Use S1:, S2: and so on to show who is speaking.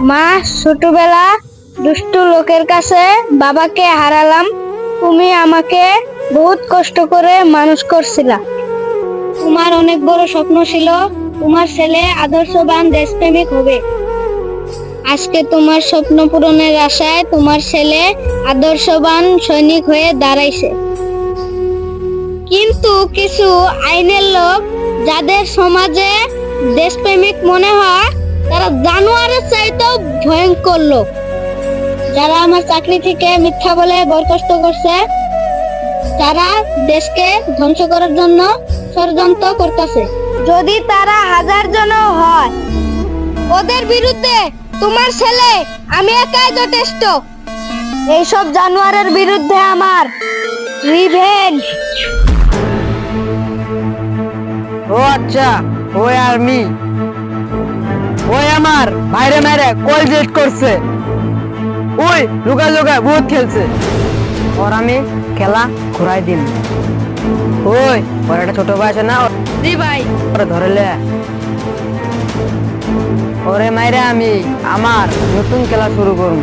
S1: মা, ছোটবেলা দুষ্টু লোকের কাছে বাবাকে হারালাম। তুমি আমাকে বহুত কষ্ট করে মানুষ করছিলা। তোমার অনেক বড় স্বপ্ন ছিল, তোমার ছেলে আদর্শবান, দেশপ্রেমিক হবে। আজকে তোমার স্বপ্ন পূরণের আশায় তোমার ছেলে আদর্শবান সৈনিক হয়ে দাঁড়াইছে। কিন্তু কিছু আইনের লোক যাদের সমাজে দেশপ্রেমিক মনে হয় তারা জানোয়ারের চাইতেও ভয়ঙ্কর লোক। যারা আমার চাকরি থেকে মিথ্যা বলে বরখাস্ত করছে তারা দেশকে ধ্বংস করার জন্য ষড়যন্ত্র করতেছে। যদি তারা হাজার জন হয় ওদের বিরুদ্ধে তোমার ছেলে আমি একাই যথেষ্ট। এইসব জানোয়ারের বিরুদ্ধে আমার রিভেঞ্জ
S2: ও আচ্ছা ওই আর্মি আমার বাইরে মেরে কল জেট করছে? ওই লুকা লুকা বহুত খেলছে। ওর আমি খেলা ঘুরাই দিন ওই ওর একটা ছোট ভাই আছে না
S1: জি ভাই।
S2: ওরে ধরে লে। ওরে মাইরে আমি আমার নতুন খেলা শুরু করুন